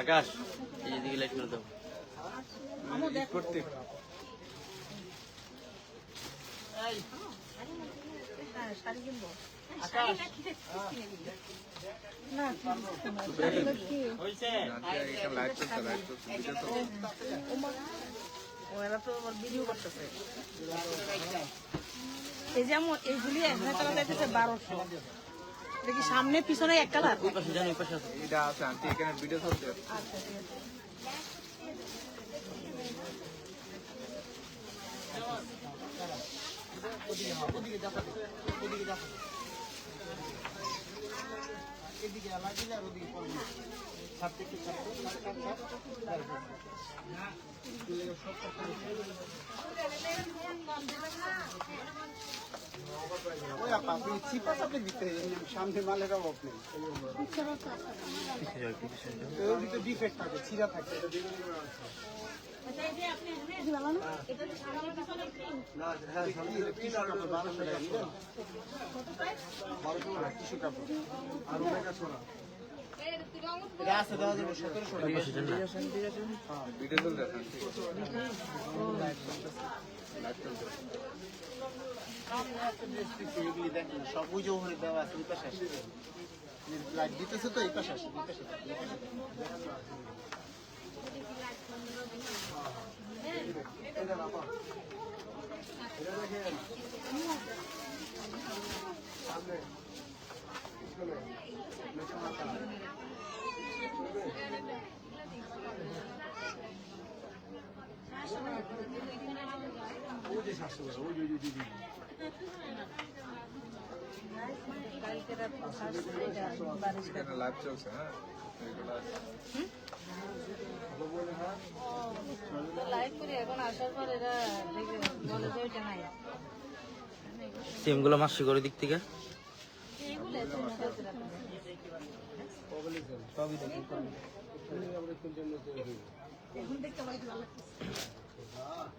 আকাশ এই যে দিকে লাইট করে দাও। করতে ওরা তো ভিডিও করতেছে। এই যেমন এইগুলি এখানে চলা যাইতেছে বারোশো। দেখি সামনে পিছনে এক কালার? ওই পাশে যান ওই পাশে আছে। এটা আছে আন্টি এখানে ভিডিও চলছে। ওই আপা আপনি চিপা চাপে দিতে সামনে মালের অভাব নেই ডিফেক্ট থাকে ছিঁড়া। থাকে ভিডিও চলছে আন্টি লাইট চলছে এগুলি দেখেন সব ওই ওখানে দেওয়া আছে পাশে আসে তো এই পাশে এই পাশে এখানে লাইভ চলছে হ্যাঁ এগুলো লাইভ করে এখন আসার পর এরা দেখে বলে সিমগুলো মাসি করে দিক থেকে। এখান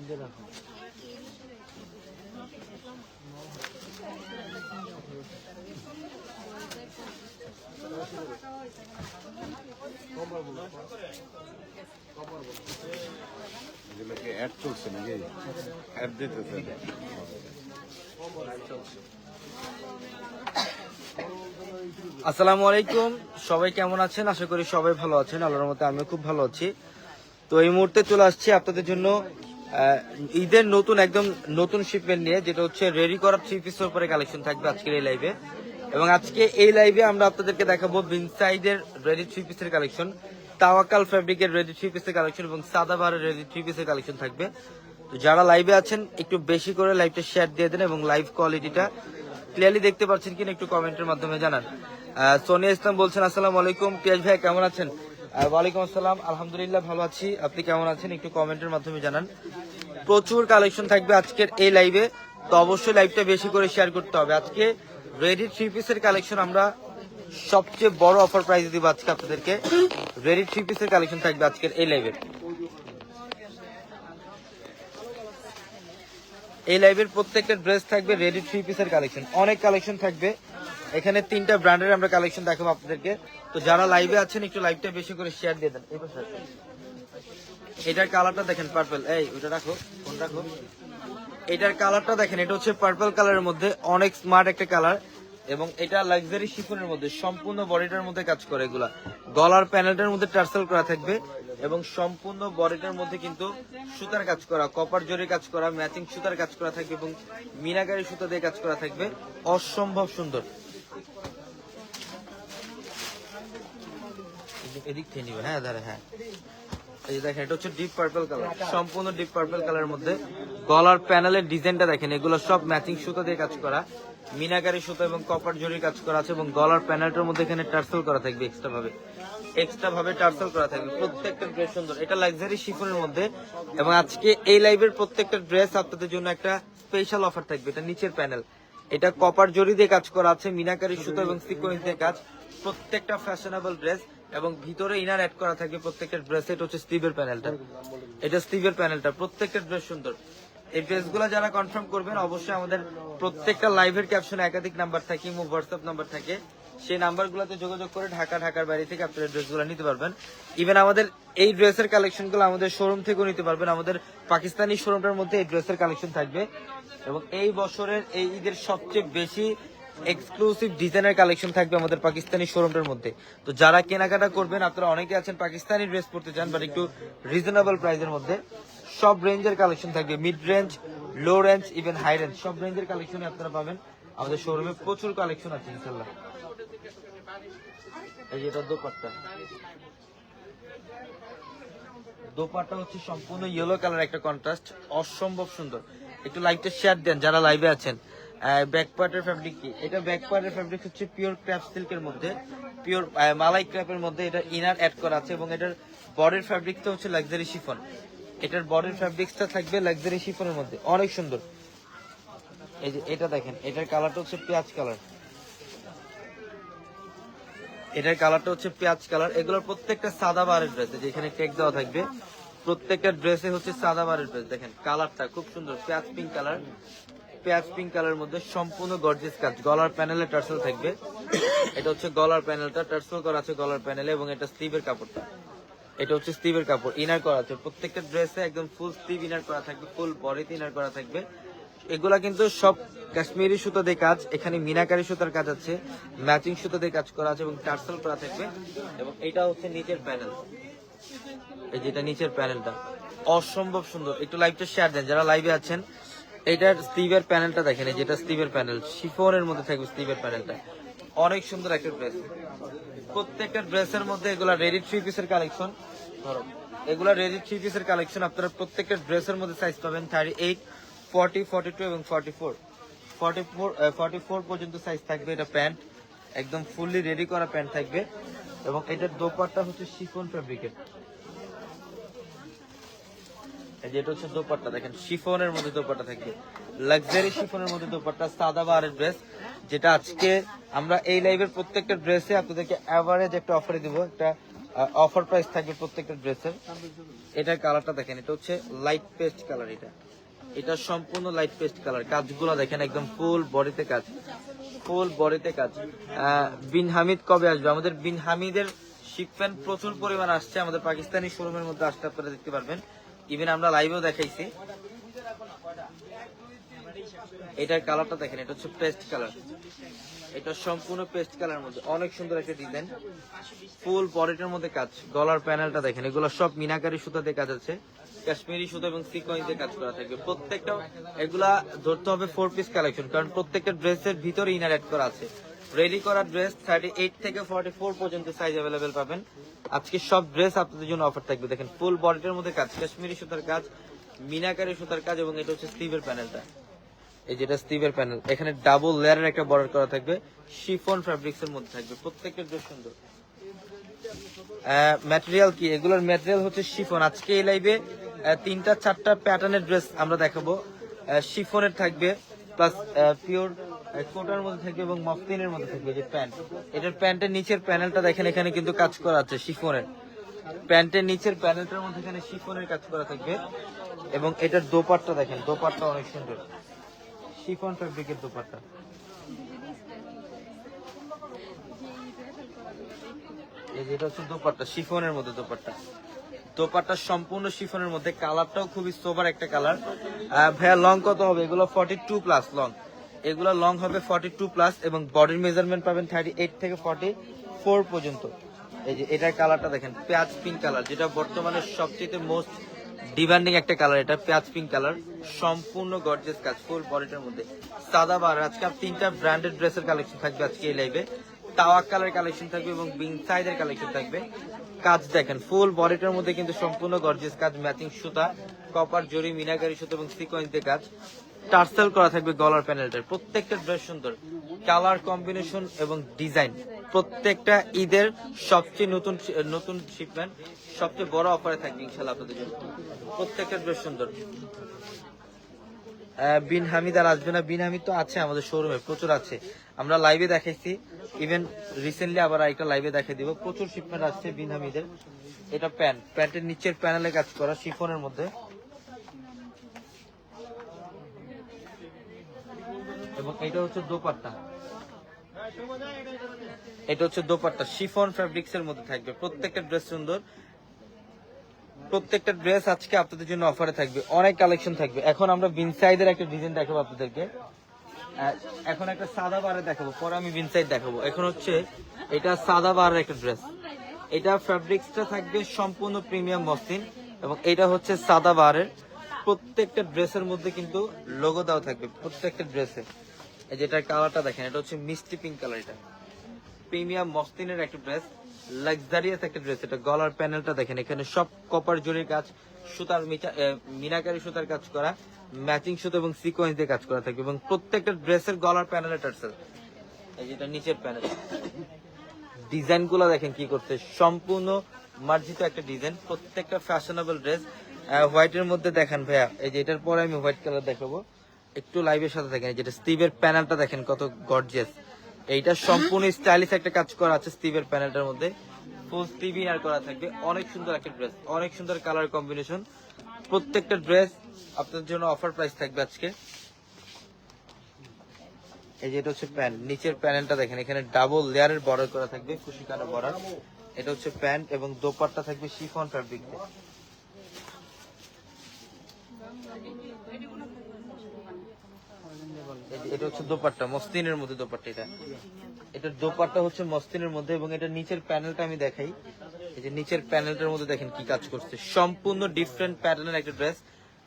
দিয়ে রাখো আসসালামু আলাইকুম। সবাই কেমন আছেন? আশা করি সবাই ভালো আছেন। আল্লাহর মতে আমিও খুব ভালো আছি। তো এই মুহূর্তে চলে আসছি আপনাদের জন্য ঈদের নতুন, একদম নতুন শিপমেন্ট নিয়ে, যেটা হচ্ছে রেডি করা থ্রি পিসের উপরে কালেকশন থাকবে আজকের এই লাইভে এবং আজকে এই লাইভে আমরা আপনাদেরকে দেখাবো বিনসাইডের রেডি থ্রি পিসের কালেকশন তাওয়াকাল ফ্যাব্রিকের রেডি থ্রি পিসের কালেকশন এবং সাদাবারের রেডি থ্রি পিসের কালেকশন থাকবে। তো যারা লাইভে আছেন, একটু বেশি করে লাইভটা শেয়ার দিয়ে দেন এবং লাইভ কোয়ালিটিটা ক্লিয়ারলি দেখতে পাচ্ছেন কিনা একটু কমেন্টের মাধ্যমে জানান। সোনিয়া ইসলাম বলছেন, আসসালামু আলাইকুম, পিয়াজ ভাই, কেমন আছেন? ওয়ালাইকুম আসসালাম, আলহামদুলিল্লাহ ভালো আছি। আপনি কেমন আছেন? একটু কমেন্টের মাধ্যমে জানান। প্রচুর কালেকশন থাকবে আজকের এই লাইভে তো অবশ্যই লাইভটা বেশি করে শেয়ার করতে হবে। আজকে রেডি থ্রি পিসের কালেকশন আমরা সবচেয়ে বড় অফার প্রাইস দিব আজকে আপনাদেরকে। রেডি থ্রি পিসের কালেকশন থাকবে আজকের এই লাইভের এই লাইভের প্রত্যেকটা ড্রেস থাকবে রেডি থ্রি পিসের কালেকশন অনেক কালেকশন থাকবে। এখানে তিনটা ব্র্যান্ডের আমরা কালেকশন দেখাবো আপনাদেরকে। তো যারা লাইভে আছেন, একটু লাইভটা বেশি করে শেয়ার দিয়ে দেন। এটার কালারটা দেখেন পার্পল এই, ওটা রাখো। ফোন রাখো? এটার কালারটা দেখেন, এটা হচ্ছে পার্পল কালারের মধ্যে অনেক স্মার্ট একটা কালার এবং এটা লাক্সারি শিফনের মধ্যে, সম্পূর্ণ বডিটার মধ্যে কাজ করে এগুলা। গলার প্যানেলটার মধ্যে টার্সেল করা থাকবে এবং সম্পূর্ণ বডিটার মধ্যে কিন্তু সুতার কাজ করা কপার জরির কাজ করা ম্যাচিং সুতার কাজ করা থাকবে এবং মিনাকারি সুতা দিয়ে কাজ করা থাকবে। অসম্ভব সুন্দর। এদিক থেকে নিবে হ্যাঁ হ্যাঁ। এই দেখেন, এটা হচ্ছে ডিপ পার্পল কালার সম্পূর্ণ ডিপ পার্পল কালারের মধ্যে। গলার প্যানেলের ডিজাইনটা দেখেন, এগুলো সব ম্যাচিং সুতো দিয়ে কাজ করা। মিনাকারি সুতো এবং কপার জরির কাজ করা আছে এবং গলার প্যানেলটার মধ্যে এখানে টার্সেল করা থাকবে এক্সট্রা ভাবে। এক্সট্রা ভাবে টার্সেল করা থাকবে। প্রত্যেকটা ড্রেস সুন্দর। এটা লাক্সারি শিফনের মধ্যে। এবং আজকে এই লাইভের প্রত্যেকটা ড্রেস আপনাদের জন্য একটা স্পেশাল অফার থাকবে। এটা নিচের প্যানেল এটা কপার জরি দিয়ে কাজ করা আছে, মিনাকারি সুতো এবং সিকোয়েন্স দিয়ে কাজ। প্রত্যেকটা ফ্যাশনেবল ড্রেস এবং ভিতরে ইনার অ্যাড করা থাকবে প্রত্যেকটা ড্রেস এটা হচ্ছে স্টিভের প্যানেলটা এটা স্টিভের প্যানেলটা প্রত্যেকটা ড্রেস সুন্দর। এই ড্রেসগুলো যারা কনফার্ম করবেন, অবশ্যই আমাদের প্রত্যেকটা লাইভের ক্যাপশনে একাধিক নাম্বার থাকে, ইমো হোয়াটসঅ্যাপ নাম্বার থাকে। সেই নাম্বার নাম্বারগুলোতে যোগাযোগ করে ঢাকা, ঢাকার বাইরে থেকে আপনারা ড্রেসগুলো নিতে পারবেন। ইভেন আমাদের এই ড্রেসের কালেকশনগুলো আমাদের শোরুম থেকেও নিতে পারবেন। আমাদের পাকিস্তানি শোরুমটার মধ্যে এই ড্রেসের কালেকশন থাকবে। এবং এই বছরের এই ঈদের সবচেয়ে বেশি এক্সক্লুসিভ ডিজাইনের কালেকশন থাকবে আমাদের পাকিস্তানি শোরুমটার মধ্যে। তো যারা কেনাকাটা করবেন, আপনারা অনেকে আছেন পাকিস্তানি ড্রেস পড়তে চান বাট একটু রিজনেবল প্রাইসের মধ্যে। সব রেঞ্জের কালেকশন থাকবে mid range low range even high range সব রেঞ্জের কালেকশনই আপনারা পাবেন। আমাদের শোরুমে প্রচুর কালেকশন আছে, ইনশাল্লাহ। এই যে এটা দোপাট্টা। দোপাট্টা হচ্ছে সম্পূর্ণ ইয়েলো কালার একটা কন্ট্রাস্ট অসম্ভব সুন্দর। একটু লাইটটা শেয়ার দেন, যারা লাইভে আছেন। ব্যাক পার্টের ফ্যাব্রিক কি? এটা ব্যাক পার্টের ফ্যাব্রিক হচ্ছে পিওর ক্র্যাপ সিল্কের মধ্যে। পিওর মালাই ক্র্যাপের মধ্যে এটা ইনার অ্যাড করা আছে এবং এটার বডির ফ্যাব্রিকটা হচ্ছে লাক্সারি শিফন এটার বডির ফ্যাব্রিক্সটা থাকবে লাক্সারি শিফনের মধ্যে। অনেক সুন্দর। এই যে এটা দেখেন, এটার কালারটা হচ্ছে পেঁয়াজ কালার এটার কালারটা হচ্ছে পেঁয়াজ কালার এগুলোর প্রত্যেকটা সাদা বারের ড্রেস যেখানে টেক দেওয়া থাকবে। প্রত্যেকটা ড্রেসে হচ্ছে সাদা বারের ড্রেস দেখেন কালারটা খুব সুন্দর, পেঁয়াজ পিঙ্ক কালার পেঁয়াজ পিঙ্ক কালারের মধ্যে সম্পূর্ণ গর্জিয়াস কাজ গলার প্যানেলে টার্সেল থাকবে। এটা হচ্ছে গলার প্যানেলটা টার্সেল করা আছে গলার প্যানেলে এবং এটা স্লিভের কাপড়টা। এটা হচ্ছে স্টিভের কাপড়। ইনার করা আছে। প্রত্যেকটা ড্রেসে একদম ফুল স্টিভ ইনার করা থাকবে। ফুল বডিতে ইনার করা থাকবে। এগুলা কিন্তু সব কাশ্মীরি সুতো দিয়ে কাজ। এখানে মিনাকারি সুতার কাজ আছে। ম্যাচিং সুতো দিয়ে কাজ করা আছে এবং টার্সেল করা থাকবে। এবং এটা হচ্ছে নিচের প্যানেল এই যেটা নিচের প্যানেলটা অসম্ভব সুন্দর। একটু লাইভটা শেয়ার দেন। যারা লাইভে আছেন এটার স্টিভের প্যানেলটা দেখেন যেটা স্টিভের প্যানেল শিফনের মধ্যে থাকবে স্টিভের প্যানেলটা অনেক সুন্দর একটা ড্রেস প্রত্যেকটা ড্রেসের মধ্যে এগুলা রেডি থ্রি পিসের কালেকশন ধরো, এগুলা রেডি থ্রি পিসের কালেকশন আপনারা প্রত্যেকটা ড্রেসের মধ্যে সাইজ পাবেন thirty eight forty forty two এবং forty four forty four forty four পর্যন্ত সাইজ থাকবে এটা প্যান্ট একদম ফুললি রেডি করা প্যান্ট থাকবে। এবং এটার দোপাট্টা হচ্ছে শিফন ফ্যাব্রিকের এই হচ্ছে দোপাট্টা, দেখেন মধ্যে দোপাট্টা লাক্সারি মধ্যে দোপাট্টা, সাদা ড্রেস যেটা আজকে আমরা এই লাইভের প্রত্যেকটা ড্রেসে আপনাদেরকে অ্যাভারেজ একটা দিব। একটা অফার প্রাইস থাকবে প্রত্যেকটা ড্রেসের এটার কালারটা দেখেন, এটা হচ্ছে লাইট পেস্ট কালার এটা। এটা সম্পূর্ণ লাইট পেস্ট কালার কাজগুলো দেখেন, একদম ফুল বডিতে কাজ। ফুল বডিতে কাজ। বিন হামিদ কবে আসবে? আমাদের বিন হামিদের শিপমেন্ট প্রচুর পরিমাণ আসছে। আমাদের পাকিস্তানি শোরুমের মধ্যে আসতে আপনারা দেখতে পারবেন। ইভেন আমরা লাইভেও দেখাইছি। এটার কালারটা দেখেন, এটা হচ্ছে পেস্ট কালার এটা সম্পূর্ণ পেস্ট কালার মধ্যে, অনেক সুন্দর একটা ডিজাইন ফুল বডিটার মধ্যে কাজ, গলার প্যানেলটা দেখেন, এগুলো সব মিনাকারি সুতা দিয়ে কাজ আছে। কাশ্মীরি সুতা এবং সিকোয়েন্স দিয়ে কাজ করা থাকবে। প্রত্যেকটা, এগুলা ধরতে হবে ফোর পিস কালেকশন কারণ প্রত্যেকটা ড্রেসের ভিতরে ইনার অ্যাড করা আছে। রেডি করা ড্রেস থার্টি এইট থেকে ফর্টি ফোর পর্যন্ত সাইজ অ্যাভেলেবেল পাবেন। আজকে সব ড্রেস আপনাদের জন্য অফার থাকবে। দেখেন ফুল বডিটার মধ্যে কাজ। কাশ্মীরি সুতার কাজ, মিনাকারি সুতার কাজ এবং এটা হচ্ছে স্লিভের প্যানেলটা এই যেটা স্টিভের প্যানেল এখানে ডাবল লেয়ারের একটা বর্ডার করা থাকবে। শিফন ফ্যাব্রিক্স এর মধ্যে থাকবে। প্রত্যেকটা ড্রেস সুন্দর। ম্যাটেরিয়াল কি? এগুলোর ম্যাটেরিয়াল হচ্ছে শিফন আজকে এই লাইভে তিনটা, চারটা প্যাটার্নের ড্রেস আমরা দেখাবো। শিফনের থাকবে প্লাস পিওর কোটার মধ্যে থাকবে এবং মফতিনের মধ্যে থাকবে যে প্যান্ট। এটার প্যান্টের নিচের প্যানেলটা দেখেন, এখানে কিন্তু কাজ করা আছে শিফনের। প্যান্টের নিচের প্যানেলটার মধ্যে এখানে শিফনের কাজ করা থাকবে এবং এটার দোপাট্টা দেখেন, দোপাট্টা অনেক সুন্দর। শিফন ফ্যাব্রিকের দোপাট্টা। এই যে হচ্ছে দোপাট্টা, শিফনের মধ্যে দোপাট্টা। দোপাট্টা সম্পূর্ণ শিফনের মধ্যে। কালারটাও খুবই সোবার একটা কালার। ভাইয়া লং কত হবে? এগুলো ফর্টি টু প্লাস লং এগুলো লং হবে ফর্টি টু প্লাস এবং বডির মেজারমেন্ট পাবেন থার্টি এইট থেকে ফর্টি ফোর পর্যন্ত। এই যে এটার কালারটা দেখেন, পেঁয়াজ পিঙ্ক কালার যেটা বর্তমানে সবচেয়ে মোস্ট ডিমান্ডিং একটা কালার এটা পেঁয়াজ পিঙ্ক কালার সম্পূর্ণ গর্জেস কাজ ফুল বডিটার মধ্যে। সাদা বার, আজকে তিনটা ব্র্যান্ডেড ড্রেসের কালেকশন থাকবে আজকে এই লাইভে তাওয়াক্কালের কালেকশন থাকবে এবং বিং সাইজের কালেকশন থাকবে। কাজ দেখেন ফুল বডিটার মধ্যে কিন্তু সম্পূর্ণ গর্জিয়াস কাজ ম্যাচিং সুতা কপার জরি, মিনাকারি সুতা এবং সিকোয়েন্স দিয়ে কাজ। টার্সেল করা থাকবে গলার প্যানেলটার। প্রত্যেকটা ড্রেস সুন্দর। কালার কম্বিনেশন এবং ডিজাইন প্রত্যেকটা ঈদের সবচেয়ে নতুন নতুন শিপমেন্ট সবচেয়ে বড় অফারে থাকবে ইনশাল্লাহ আপনাদের জন্য। প্রত্যেকটা ড্রেস সুন্দর। বিন হামিদ আর আসবে না। বিন হামিদ তো আছে আমাদের শোরুমে প্রচুর আছে। আমরা লাইভে দেখাইছি। ইভেন রিসেন্টলি আবার একটা লাইভে দেখাই দিব। প্রচুর শিপমেন্ট আসছে বিন হামিদের। এটা প্যান্ট। প্যান্টের নিচের প্যানেলে কাজ করা শিফনের মধ্যে। এবং এটা হচ্ছে দোপাট্টা। এটা হচ্ছে দোপাট্টা। শিফন ফ্যাব্রিক্স এর মধ্যে থাকবে। প্রত্যেকটা ড্রেস সুন্দর। প্রত্যেকটা ড্রেস আজকে আপনাদের জন্য অফারে থাকবে। অনেক কালেকশন থাকবে। এখন আমরা বিনসাইডের একটা ডিজাইন দেখাবো আপনাদেরকে। এখন একটা সাদা বারে দেখাবো। পরে আমি বিনসাইড দেখাবো। এখন হচ্ছে এটা সাদা বারের একটা ড্রেস এটা ফ্যাব্রিক্সটা থাকবে সম্পূর্ণ প্রিমিয়াম মসলিন এবং এটা হচ্ছে সাদা বারের। প্রত্যেকটা ড্রেসের মধ্যে কিন্তু লোগো দেওয়া থাকবে প্রত্যেকটা ড্রেসে যেটার কালারটা দেখেন, এটা হচ্ছে মিষ্টি পিঙ্ক কালার এটা। প্রিমিয়াম মসলিনের একটা ড্রেস লাক্সারিয়াস একটা ড্রেস এটা গলার প্যানেলটা দেখেন, এখানে সব কপার জরির কাজ, সুতার মিনাকারি সুতার কাজ করা ম্যাচিং সুতো এবং সিকোয়েন্স দিয়ে কাজ করা থাকবে এবং প্রত্যেকটা ড্রেসের গলার প্যানেলে টার্সেল এই যেটা নিচের প্যানেল ডিজাইনগুলো দেখেন কি করতে সম্পূর্ণ মার্জিত একটা ডিজাইন, প্রত্যেকটা ফ্যাশনেবল ড্রেস হোয়াইটের মধ্যে দেখেন ভাইয়া, এই যে এটার পরে আমি হোয়াইট কালার দেখাবো। একটু লাইভের সাথে দেখেন যেটা স্টিভের প্যানেলটা দেখেন কত গর্জিয়াস এইটা সম্পূর্ণ স্টাইলিশ একটা কাজ করা আছে স্টিভের প্যানেলটার মধ্যে। ফুল স্টিভ আর করা থাকবে। অনেক সুন্দর একটা ড্রেস অনেক সুন্দর কালার কম্বিনেশন প্রত্যেকটা ড্রেস আপনাদের জন্য অফার প্রাইস থাকবে আজকে। এই যে এটা হচ্ছে প্যান্ট নিচের প্যানেলটা দেখেন, এখানে ডাবল লেয়ারের বর্ডার করা থাকবে খুশি কালো বর্ডার এটা হচ্ছে প্যান্ট এবং দোপাট্টা থাকবে শিফন ফ্যাব্রিক এটা হচ্ছে দোপাট্টা মস্তিনের মধ্যে দোপাট্টা এটা। এটার দোপাট্টা হচ্ছে মস্তিনের মধ্যে এবং এটা নিচের প্যানেলটা আমি দেখাই। এই যে নিচের প্যানেলটার মধ্যে দেখেন কি কাজ করছে। সম্পূর্ণ ডিফারেন্ট প্যাটার্নের একটা ড্রেস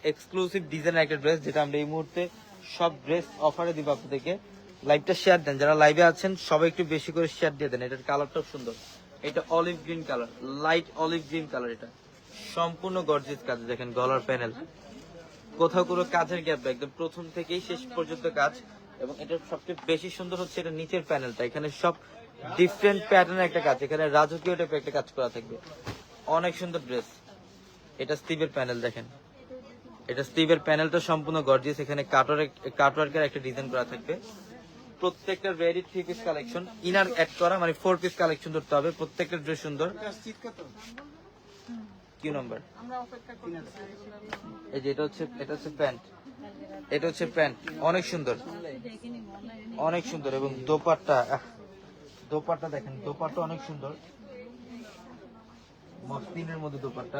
এক্সক্লুসিভ ডিজাইন একটা ড্রেস যেটা আমরা এই মুহূর্তে সব ড্রেস অফারে দিব আপনাদেরকে। লাইভটা শেয়ার দেন। যারা লাইভে আছেন, সবাই একটু বেশি করে শেয়ার দিয়ে দেন। এটার কালারটাও সুন্দর। এটা olive green colour light olive green colour এটা। সম্পূর্ণ গর্জিয়াস কাজ। দেখেন গলার প্যানেল কোথাও কোনো কাজের গ্যাপ একদম প্রথম থেকেই শেষ পর্যন্ত কাজ এবং এটা সবচেয়ে বেশি সুন্দর হচ্ছে এটা নিচের প্যানেলটা এখানে সব ডিফারেন্ট প্যাটার্নের একটা কাজ। এখানে রাজকীয় টাইপের একটা কাজ করা থাকবে। অনেক সুন্দর ড্রেস এটা স্টিভের প্যানেল দেখেন। এটা স্টিভের প্যানেলটা সম্পূর্ণ গর্জিয়াস এখানে কাটওয়ার্ক কাটওয়ার্কের একটা ডিজাইন করা থাকবে। প্রত্যেকটা ready three piece collection inner add করা মানে ফোর পিস কালেকশন ধরতে হবে। প্রত্যেকটা ড্রেস সুন্দর। চিট কত কি নম্বর এই যে এটা হচ্ছে এটা হচ্ছে প্যান্ট। এটা হচ্ছে প্যান্ট। অনেক সুন্দর। অনেক সুন্দর এবং দোপাট্টা দোপাট্টা দেখেন দোপাট্টা অনেক সুন্দর। মসলিনের মধ্যে দোপাট্টা।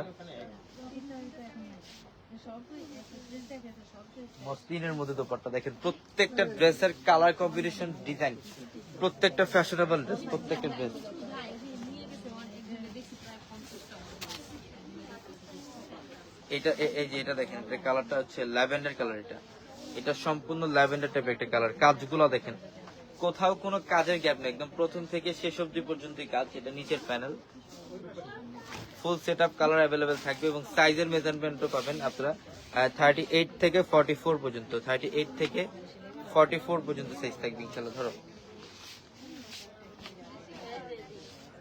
মসলিনের মধ্যে দোপাট্টা। দেখেন প্রত্যেকটা ড্রেসের কালার কম্বিনেশন ডিজাইন প্রত্যেকটা ফ্যাশনেবল ড্রেস প্রত্যেকটা ড্রেস এটা এই যে এটা দেখেন, এটা কালারটা হচ্ছে ল্যাভেন্ডার কালার এটা। এটা সম্পূর্ণ ল্যাভেন্ডার টাইপের একটা কালার। কাজগুলো দেখেন, কোথাও কোনো কাজের গ্যাপ নেই, একদম প্রথম থেকে শেষ অবধি পর্যন্তই কাজ, এটা নিচের panel full set up colour available থাকবে এবং সাইজের মেজারমেন্টও পাবেন আপনারা থার্টি এইট থেকে ফর্টি ফোর পর্যন্ত থার্টি এইট থেকে ফর্টি ফোর পর্যন্ত সাইজ থাকবে ইনশাল্লাহ ধরো।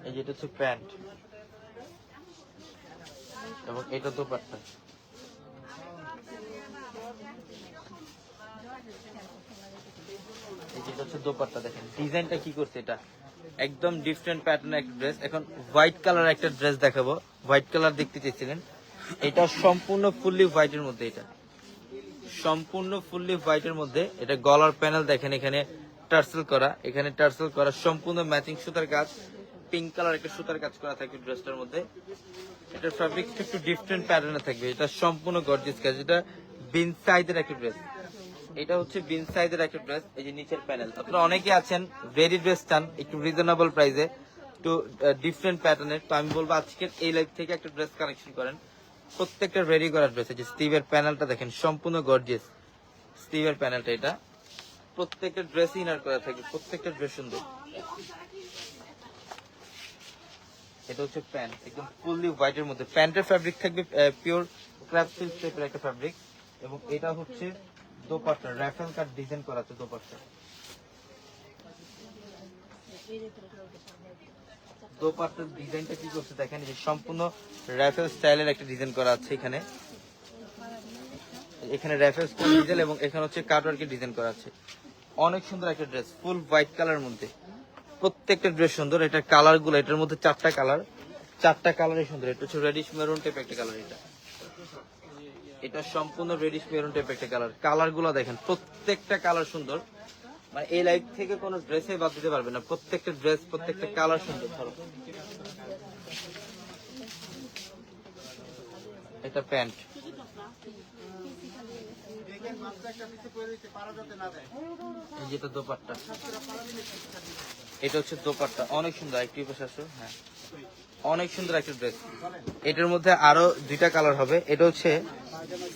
এই যেটা হচ্ছে প্যান্ট। এবং এটা দোপাট্টা। একটা ড্রেস দেখাবো। হোয়াইট কালার দেখতে চেয়েছিলেন। এটা সম্পূর্ণ ফুললি হোয়াইটের মধ্যে এটা। সম্পূর্ণ হোয়াইটের মধ্যে এটা গলার প্যানেল দেখেন এখানে। টার্সেল করা। এখানে টার্সেল করা। সম্পূর্ণ ম্যাচিং সুতার কাজ। পিঙ্ক কালার একটা সুতার কাজ করা থাকবে ড্রেসটার মধ্যে। এটার ফ্যাব্রিক একটু ডিফারেন্ট প্যাটার্নে থাকবে। এটা সম্পূর্ণ গর্জিয়াস কাজ। এটা বিন সাইজের একটা ড্রেস এটা হচ্ছে বিন সাইজের একটা ড্রেস এই যে নিচের প্যানেল আপনারা অনেকে আছেন রেডি ড্রেস চান, একটু রিজনেবল প্রাইসে একটু ডিফারেন্ট প্যাটার্নের তো আমি বলব আজকের এই লাইফ থেকে একটা ড্রেস কালেকশন করেন। প্রত্যেকটা রেডি করা ড্রেস আছে স্টিভের প্যানেলটা দেখেন, সম্পূর্ণ গর্জিয়াস স্টিভের প্যানেলটা এটা। প্রত্যেকটা ড্রেস ইনার করা থাকে প্রত্যেকটা ড্রেস সুন্দর। এটা হচ্ছে প্যান্ট, একদম ফুললি হোয়াইটের মধ্যে। প্যান্টের ফ্যাব্রিক থাকবে পিওর ক্র্যাপ সিল্ক টাইপের একটা ফ্যাব্রিক এবং এটা হচ্ছে দোপাট্টা র্যাফেল কাট ডিজাইন করা আছে দোপাট্টা। ডিজাইনটা কি করছে দেখেন যে সম্পূর্ণ স্টাইলের একটা ডিজাইন করা আছে এখানে। এখানে এবং এখানে হচ্ছে ডিজাইন করা আছে। অনেক সুন্দর একটা ড্রেস ফুল হোয়াইট কালারের মধ্যে। প্রত্যেকটা ড্রেস সুন্দর, এটা কালারগুলো, এটার মধ্যে চারটা কালার চারটা কালারই সুন্দর, এটা হচ্ছে রেডিশ মেরুন টাইপ একটা কালার এটা। এটা সম্পূর্ণ রেডিশ মেরুন টাইপ একটা কালার কালারগুলো দেখেন, প্রত্যেকটা কালার সুন্দর। মানে এই লাইফ থেকে কোনো ড্রেসে বাদ দিতে পারবে না, প্রত্যেকটা ড্রেস প্রত্যেকটা কালার সুন্দর, ধরো। এটা প্যান্ট দেখেন মাত্র একটা নিচে পড়ে রয়েছে পারা যাতে না দেয় এই যেটা দোপাট্টা। এটা হচ্ছে দোপাট্টা। অনেক সুন্দর একটি পাশে আসো। হ্যাঁ। অনেক সুন্দর একটা ড্রেস। এটার মধ্যে আরও দুইটা কালার হবে। এটা হচ্ছে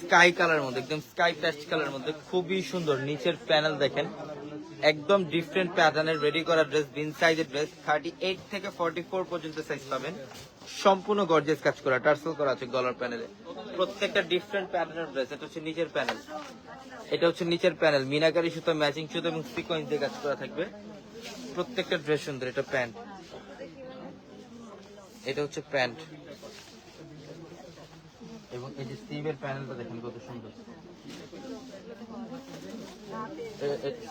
স্কাই কালার মধ্যে, একদম স্কাই প্যাস্ট কালার মধ্যে। খুবই সুন্দর, নিচের প্যানেল দেখেন। একদম ডিফারেন্ট প্যাটার্নের রেডি করা ড্রেস বিন সাইজের ড্রেস থার্টি এইট থেকে ফর্টি ফোর পর্যন্ত সাইজ পাবেন। সম্পূর্ণ গর্জেস কাজ করা টার্সেল করা আছে গলার প্যানেলে প্রত্যেকটা ডিফারেন্ট প্যাটার্নের ড্রেস এটা হচ্ছে নিচের প্যানেল এটা হচ্ছে নিচের প্যানেল মিনাকারি সুতো ম্যাচিং সুতো এবং সিকোয়েন্স দিয়ে কাজ করা থাকবে। প্রত্যেকটা ড্রেস সুন্দর, এটা প্যান্ট। এটা হচ্ছে প্যান্ট। এবং এই যে স্টিভের প্যানেলটা দেখেন কত সুন্দর।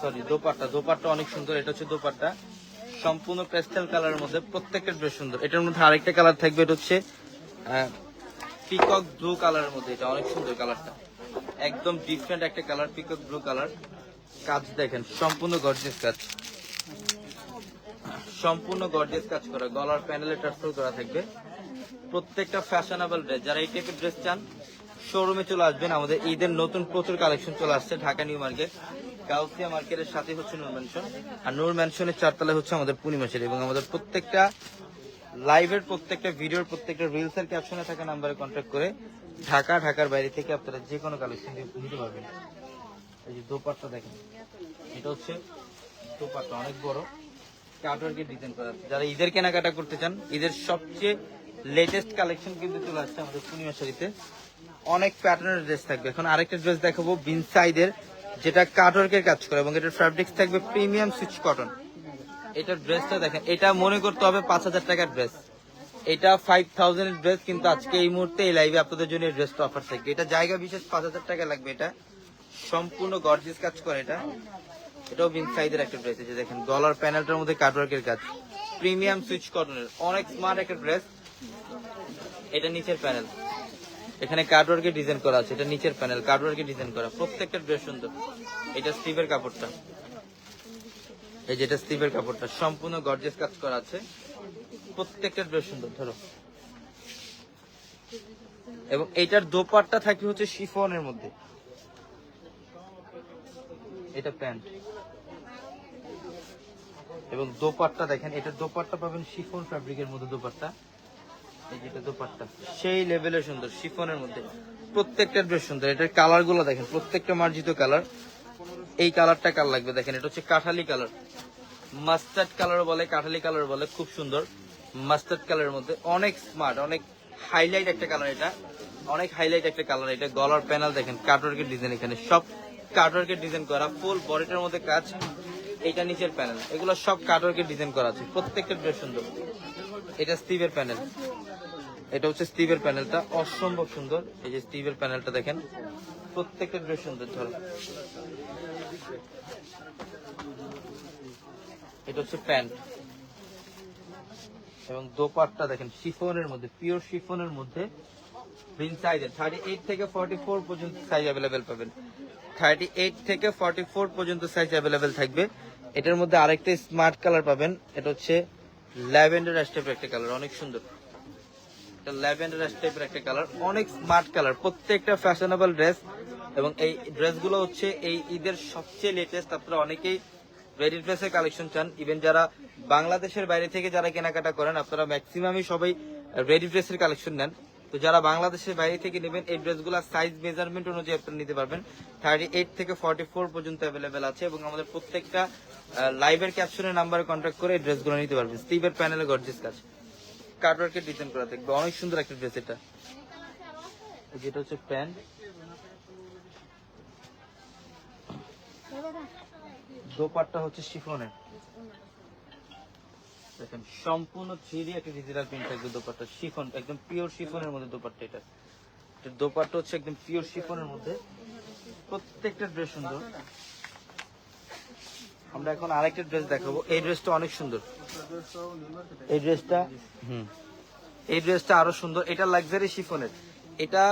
সরি দোপাট্টা দোপাট্টা অনেক সুন্দর, এটা হচ্ছে দোপাট্টা। সম্পূর্ণ পেস্টেল কালারের মধ্যে প্রত্যেকটা ড্রেস সুন্দর। এটার মধ্যে আরেকটা কালার থাকবে, এটা হচ্ছে পিকক ব্লু কালারের মধ্যে এটা, অনেক সুন্দর কালারটা একদম ডিফারেন্ট একটা কালার পিকক ব্লু কালার কাজ দেখেন, সম্পূর্ণ গর্জিয়াস কাজ। সম্পূর্ণ গর্জিয়াস কাজ করা, গলার প্যানেলে টার্সেল করা থাকবে। প্রত্যেকটা ফ্যাশনেবল ড্রেস যারা এই টাইপের ড্রেস চান শোরুমে চলে আসবেন। আমাদের ঈদের নতুন প্রচুর কালেকশন চলে আসছে ঢাকা নিউ মার্কেট। গাউসিয়া মার্কেটের সাথে হচ্ছে নূর ম্যানশন আর নূর ম্যানশনের চারতলায় হচ্ছে আমাদের পূর্ণিমাসের এবং আমাদের প্রত্যেকটা লাইভের প্রত্যেকটা ভিডিওর প্রত্যেকটা রিলস এর ক্যাপশনে থাকা নাম্বারে কন্ট্যাক্ট করে ঢাকা, ঢাকার বাইরে থেকে আপনারা যে কোনো কালেকশন নিতে পারবেন। এই যে দোপাট্টা দেখেন, এটা হচ্ছে দোপাট্টা, অনেক বড়। কাটওয়ার্কের ডিজাইন করা। যারা ঈদের কেনাকাটা করতে চান, ঈদের সবচেয়ে লেটেস্ট কালেকশন কিন্তু চলে আসছে আমাদের পূর্ণিমা শাড়িতে অনেক প্যাটার্নের ড্রেস থাকবে। এখন আরেকটা ড্রেস দেখাবো বিন সাইডের যেটা কাটওয়ার্কের কাজ করে এবং এটার ফ্যাব্রিক্স থাকবে প্রিমিয়াম সুইচ কটন এটার ড্রেসটা দেখেন, এটা মনে করতে হবে পাঁচ হাজার টাকার ড্রেস এটা ফাইভ থাউজেন্ড ড্রেস কিন্তু আজকে এই মুহূর্তে এই লাইভে আপনাদের জন্য ড্রেসটা অফার থাকবে। এটা জায়গা বিশেষ পাঁচ হাজার টাকা লাগবে এটা। সম্পূর্ণ গর্জিয়াস কাজ করে এটা। এটাও বিন সাইজের একটা ড্রেস এই যে দেখেন, গলার প্যানেলটার মধ্যে কাটওয়ার্কের কাজ। প্রিমিয়াম সুইচ কটনের অনেক স্মার্ট একটা ড্রেস এটা নিচের প্যানেল এখানে কাটওয়ার্কের ডিজাইন করা আছে, এটা নিচের প্যানেল কাটওয়ার্কের ডিজাইন করা, প্রত্যেকটা ড্রেস সুন্দর। এটা স্টিভের কাপড়টা। এই যেটা স্টিভের কাপড়টা, সম্পূর্ণ গর্জিয়াস কাজ করা আছে। প্রত্যেকটা ড্রেস সুন্দর, ধরো। এবং এইটার দোপাট্টা থাকে হচ্ছে শিফনের মধ্যে। এটা প্যান্ট। এবং দোপাট্টা দেখেন এটা দোপাট্টা পাবেন শিফন ফ্যাব্রিকের মধ্যে দোপাট্টা। সেই লেভেলের সুন্দর, শিফনের মধ্যে। প্রত্যেকটা ড্রেস সুন্দর। এটার কালারগুলো দেখেন, প্রত্যেকটা মার্জিত কালার এই কালারটা কার লাগবে দেখেন, এটা হচ্ছে কাঠালি কালার মাস্টার্ড কালার বলে, কাঠালি কালার বলে, খুব সুন্দর। মাস্টার্ড কালারের মধ্যে অনেক স্মার্ট অনেক হাইলাইট একটা কালার এটা। অনেক হাইলাইট একটা কালার এটা। গলার প্যানেল দেখেন কাটওয়ার্কের ডিজাইন এখানে। সব কাটওয়ার্কের ডিজাইন করা ফুল বডিটার মধ্যে কাজ। এটা নিচের প্যানেল। এগুলো সব কাটওয়ার্কের ডিজাইন করা আছে। প্রত্যেকটা ড্রেস সুন্দর। এটা স্টিভের প্যানেল। এটা হচ্ছে স্টিভের প্যানেলটা। অসম্ভব সুন্দর। এই যে স্টিভের প্যানেলটা দেখেন। প্রত্যেকটা ড্রেস সুন্দর, ধরো। এটা হচ্ছে প্যান্ট। এবং দোপাট্টা দেখেন, শিফনের মধ্যে, পিওর শিফনের মধ্যে, প্রিন্ট সাইজের। থার্টি এইট থেকে ফর্টি ফোর পর্যন্ত সাইজ অ্যাভেলেবেল পাবেন। থার্টি এইট থেকে ফর্টি ফোর পর্যন্ত সাইজ অ্যাভেলেবেল থাকবে। এটার মধ্যে আরেকটা স্মার্ট কালার পাবেন। এটা হচ্ছে ল্যাভেন্ডার টাইপের একটা কালার অনেক সুন্দর। এটা ল্যাভেন্ডার টাইপের একটা কালার অনেক স্মার্ট কালার প্রত্যেকটা ফ্যাশনেবল ড্রেস এবং এই ড্রেসগুলো হচ্ছে এই ঈদের সবচেয়ে লেটেস্ট আপনারা অনেকেই রেডি ড্রেসের কালেকশন চান। ইভেন যারা বাংলাদেশের বাইরে থেকে যারা কেনাকাটা করেন, আপনারা ম্যাক্সিমামই সবাই রেডি ড্রেসের কালেকশন নেন। তো যারা বাংলাদেশের বাইরে থেকে নেবেন, এই ড্রেসগুলো সাইজ মেজারমেন্ট অনুযায়ী আপনারা নিতে পারবেন। থার্টি এইট থেকে ফর্টি ফোর পর্যন্ত অ্যাভেলেবেল আছে এবং আমাদের প্রত্যেকটা লাইভের ক্যাপশনের নাম্বারে কন্ট্যাক্ট করে এই ড্রেসগুলো নিতে পারবেন। স্টিভের প্যানেলে গর্জিস কাজ। কাটওয়ার্কের ডিজাইন করা থাকবে অনেক সুন্দর একটা ড্রেস এটা। যেটা হচ্ছে প্যান্ট। দোপাট্টা হচ্ছে শিফনের। দেখেন, সম্পূর্ণ থ্রি একটা ডিজিটাল প্রিন্ট থাকবে দোপাট্টা, শিফন, একদম পিওর শিফনের মধ্যে দোপাট্টা এটা। দোপাট্টা হচ্ছে একদম পিওর শিফনের মধ্যে। প্রত্যেকটা ড্রেস সুন্দর। আমরা এখন আরেকটা ড্রেস দেখাবো। এই ড্রেসটা অনেক সুন্দর। এই ড্রেসটা হুম। এই ড্রেসটা আরও সুন্দর। এটা লাক্সারি শিফনের। এটা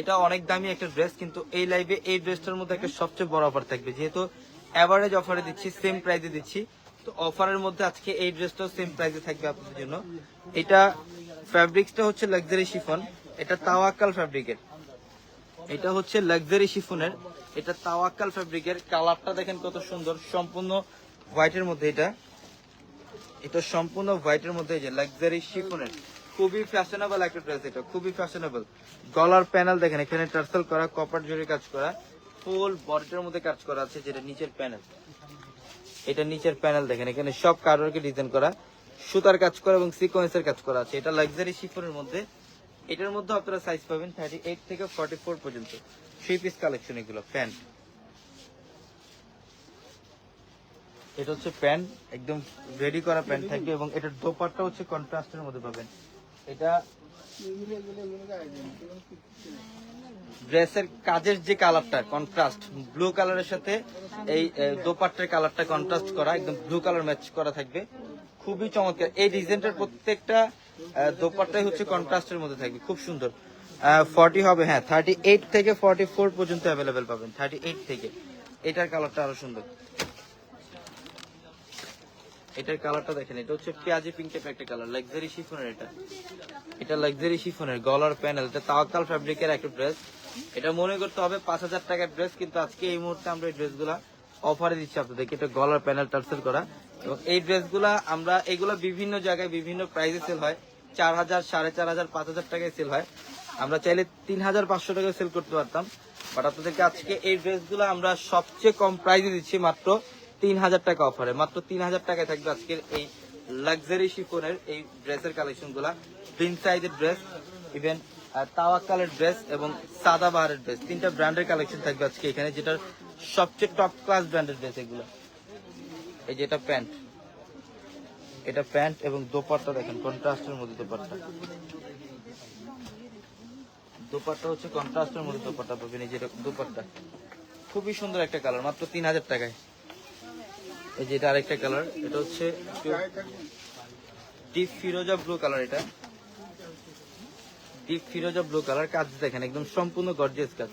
এটা অনেক দামি একটা ড্রেস কিন্তু এই লাইভে এই ড্রেসটার মধ্যে একটা সবচেয়ে বড় অফার থাকবে। যেহেতু অ্যাভারেজ অফারে দিচ্ছি সেম প্রাইসে দিচ্ছি। অফারের মধ্যে আজকে এই ড্রেসটাও সেম প্রাইসে থাকবে আপনাদের জন্য। এটা ফ্যাব্রিক্সটা হচ্ছে লাক্সারি শিফন এটা তাওয়াক্কাল ফ্যাব্রিকের এটা হচ্ছে লাক্সারি শিফনের এটা তাওয়াক্কাল ফ্যাব্রিকের কালারটা দেখেন কত সুন্দর, সম্পূর্ণ হোয়াইটের মধ্যে এটা। এটা সম্পূর্ণ হোয়াইটের মধ্যে যে লাক্সারি শিফনের খুবই ফ্যাশনেবল একটা ড্রেস এটা, খুবই ফ্যাশনেবল গলার প্যানেল দেখেন, এখানে টার্সেল করা কপার জরি কাজ করা ফুল বডিটার মধ্যে কাজ করা আছে যেটা নিচের প্যানেল এটা নিচের প্যানেল দেখেন, এখানে সব কারোরকে ডিজাইন করা, সুতার কাজ করা এবং সিকোয়েন্সের কাজ করা আছে। এটা লাক্সারি শিফনের মধ্যে। এটার মধ্যে আপনারা সাইজ পাবেন থার্টি এইট থেকে ফর্টি ফোর পর্যন্ত। থ্রি পিস কালেকশন এগুলো প্যান্ট এটা হচ্ছে প্যান্ট একদম রেডি করা প্যান্ট থাকবে এবং এটার দোপাট্টা হচ্ছে কন্ট্রাস্টের মধ্যে পাবেন। এটা ড্রেসের কাজের যে কালারটা কন্ট্রাস্ট ব্লু কালারের সাথে এই দোপাট্টার কালারটা কন্ট্রাস্ট করা, একদম ব্লু কালার ম্যাচ করা থাকবে। খুবই চমৎকার। এই ডিজাইনটার প্রত্যেকটা দোপাট্টাই হচ্ছে কন্ট্রাস্টের মধ্যে থাকবে। খুব সুন্দর। ফর্টি হবে হ্যাঁ থার্টি এইট থেকে ফর্টি ফোর পর্যন্ত অ্যাভেলেবেল পাবেন থার্টি এইট থেকে। এটার কালারটা আরও সুন্দর। এটার কালারটা দেখেন, এটা হচ্ছে পেঁয়াজি পিঙ্ক টাইপের একটা কালার লাক্সারি শিফনের এটা। এটা লাক্সারি শিফনের গলার প্যানেল এটা তাওয়াক্কাল ফ্যাব্রিকের একটা ড্রেস এটা মনে করতে হবে পাঁচ হাজার টাকার ড্রেস কিন্তু আজকে এই মুহূর্তে আমরা এই ড্রেসগুলা অফারে দিচ্ছি আপনাদেরকে। এটা গলার প্যানেল টার্সেল করা। এবং এই ড্রেসগুলা আমরা এগুলো বিভিন্ন জায়গায় বিভিন্ন প্রাইসে সেল হয়। চার হাজার, সাড়ে চার হাজার, পাঁচ হাজার টাকায় সেল হয়। আমরা চাইলে তিন হাজার পাঁচশো টাকায় সেল করতে পারতাম। বাট আপনাদেরকে আজকে এই ড্রেসগুলো আমরা সবচেয়ে কম প্রাইসে দিচ্ছি মাত্র তিন হাজার টাকা অফারে মাত্র তিন হাজার টাকায় থাকবে আজকের এই লাক্সারি শিফনের এই ড্রেসের কালেকশনগুলা। প্রিন্স সাইজের ড্রেস ইভেন তাওয়াক্কালের ড্রেস এবং সাদা বাহারের ড্রেস তিনটা ব্র্যান্ডের কালেকশন থাকবে আজকে এখানে, যেটার সবচেয়ে টপ ক্লাস ব্র্যান্ডের ড্রেস এগুলো। এই যে এটা প্যান্ট। এটা প্যান্ট এবং দোপাট্টা দেখেন, কন্ট্রাস্টের মধ্যে দোপাট্টা। দোপাট্টা হচ্ছে কন্ট্রাস্টের মধ্যে দোপাট্টা পাবেন, এই যেটা দোপাট্টা। খুবই সুন্দর একটা কালার মাত্র তিন হাজার টাকায়। এই যে এটা আরেকটা কালার এটা হচ্ছে ডিপ ফিরোজা ব্লু কালার এটা। ডিপ ফিরোজা ব্লু কালার কাজ দেখেন, একদম সম্পূর্ণ গর্জিয়াস কাজ।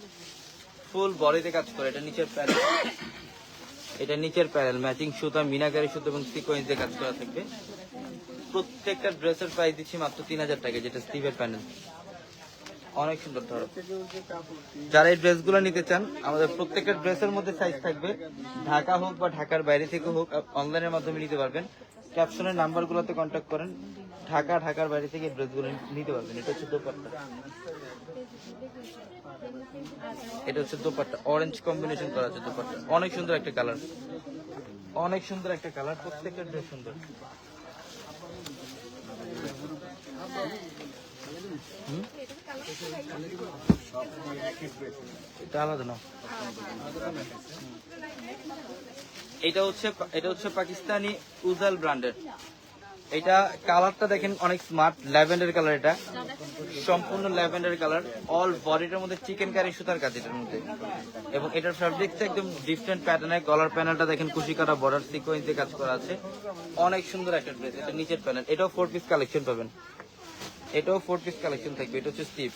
ফুল বডিতে কাজ করে, এটা নিচের প্যানেল এটা নিচের প্যানেল ম্যাচিং সুতা, মিনাকারি সুতা এবং সিকোয়েন্স দিয়ে কাজ করা থাকবে। প্রত্যেকটা ড্রেসের প্রাইস দিচ্ছি মাত্র তিন হাজার টাকা যেটা স্টিভের প্যানেল অনেক সুন্দর ধরো। যারা এই ড্রেসগুলো নিতে চান, আমাদের প্রত্যেকটা ড্রেসের মধ্যে সাইজ থাকবে। ঢাকা হোক বা ঢাকার বাইরে থেকে হোক অনলাইনের মাধ্যমে নিতে পারবেন। ক্যাপশনের নাম্বারগুলোতে কন্ট্যাক্ট করেন। ঢাকা, ঢাকার বাইরে থেকে ড্রেসগুলো নিতে পারবেন। এটা হচ্ছে দোপাট্টা। এটা হচ্ছে দোপাট্টা। অরেঞ্জ কম্বিনেশন করা আছে দোপাট্টা। অনেক সুন্দর একটা কালার অনেক সুন্দর একটা কালার প্রত্যেকটা ড্রেস সুন্দর। এটা আলাদা না? এটা হচ্ছে এটা হচ্ছে পাকিস্তানি উজাল ব্র্যান্ডের এটা কালারটা দেখেন অনেক স্মার্ট, ল্যাভেন্ডার কালার এটা। সম্পূর্ণ ল্যাভেন্ডার কালার অল বডিটার মধ্যে চিকেন কারি সুতার কাজ এটার মধ্যে। এবং এটার ফ্যাব্রিকটা একদম ডিফারেন্ট প্যাটার্নের গলার প্যানেলটা দেখেন কুশি কাটা বর্ডার সিকোয়েন্স কাজ করা আছে। অনেক সুন্দর একটা ড্রেস এটা নিচের প্যানেল এটাও ফোর পিস কালেকশন পাবেন। এটাও ফোর পিস কালেকশন থাকবে, এটা হচ্ছে স্টিভ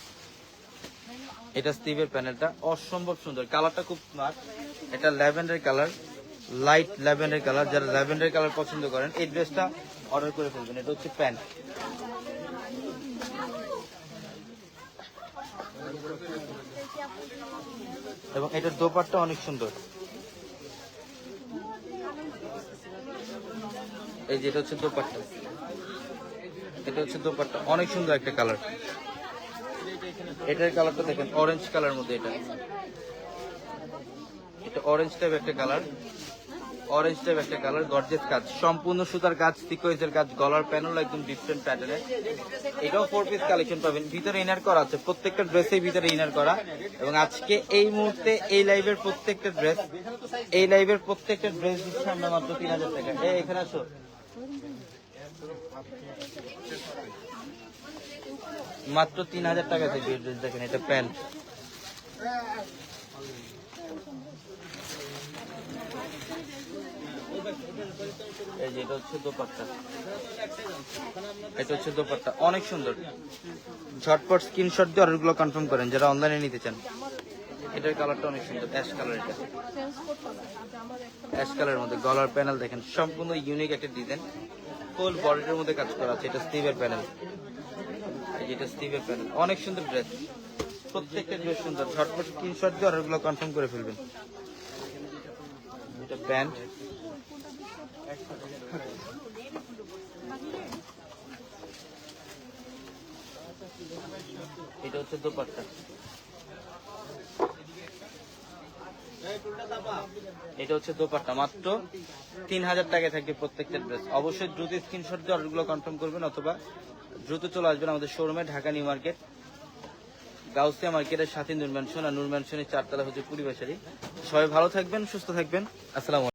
এটা স্টিভের প্যানেলটা অসম্ভব সুন্দর। কালারটা খুব স্মার্ট এটা lavender colour light lavender colour. যারা ল্যাভেন্ডার কালার পছন্দ করেন, এই ড্রেসটা অর্ডার করে ফেলবেন, এটা হচ্ছে প্যান্ট এবং এটার দোপারটা অনেক সুন্দর। এই যে এটা হচ্ছে দোপাট্টা। এটা হচ্ছে দোপাট্টা, অনেক সুন্দর একটা কালার। এটার কালারটা দেখেন, অরেঞ্জ কালার মধ্যে এটা। এটা অরেঞ্জ টাইপ একটা কালার। অরেঞ্জ টাইপ একটা কালার গর্জেস কাজ, সম্পূর্ণ সুতার কাজ সিকোয়েন্সের কাজ, গলার প্যানেল একদম ডিফারেন্ট প্যাটার্নের এটাও ফোর পিস কালেকশন পাবেন। ভিতরে ইনার করা আছে, প্রত্যেকটা ড্রেসের ভিতরে ইনার করা। এবং আজকে এই মুহূর্তে এই লাইভের প্রত্যেকটা ড্রেস এই লাইভের প্রত্যেকটা ড্রেস দিচ্ছে আমরা মাত্র তিন হাজার টাকা। এখানে আসো। মাত্র তিন হাজার টাকা থেকে ড্রেস দেখেন এটা প্যান্ট এই যে এটা হচ্ছে দোপাট্টা। এটা হচ্ছে দোপাট্টা। অনেক সুন্দর। ঝটপট স্ক্রিনশট দিয়ে অর্ডারগুলো কনফার্ম করেন, যারা অনলাইনে নিতে চান। এটার কালারটা অনেক সুন্দর অ্যাশ কালার এটা। অ্যাশ কালারের মধ্যে গলার প্যানেল দেখেন, সম্পূর্ণ ইউনিক একটা ডিজাইন ফুল বডির মধ্যে কাজ করা আছে, এটা স্টিভের প্যানেল এই এটা স্টিভের প্যানেল অনেক সুন্দর ড্রেস প্রত্যেকটা ড্রেস সুন্দর। ঝটপট স্ক্রিনশট দিয়ে অর্ডারগুলো কনফার্ম করে ফেলবেন। এটা প্যান্ট এটা হচ্ছে দোপাট্টা। এটা হচ্ছে দোপাট্টা। মাত্র তিন হাজার টাকা থাকবে প্রত্যেকটা ড্রেস অবশ্যই দ্রুত স্ক্রিনশট দিয়ে অর্ডারগুলো কনফার্ম করবেন অথবা দ্রুত চলে আসবেন আমাদের শোরুমে ঢাকা নিউ মার্কেট গাউসিয়া মার্কেটের সাথে নূর আর নূর চারতলা হচ্ছে পুরিবাসারি সবাই ভালো থাকবেন, সুস্থ থাকবেন। আসসালামু।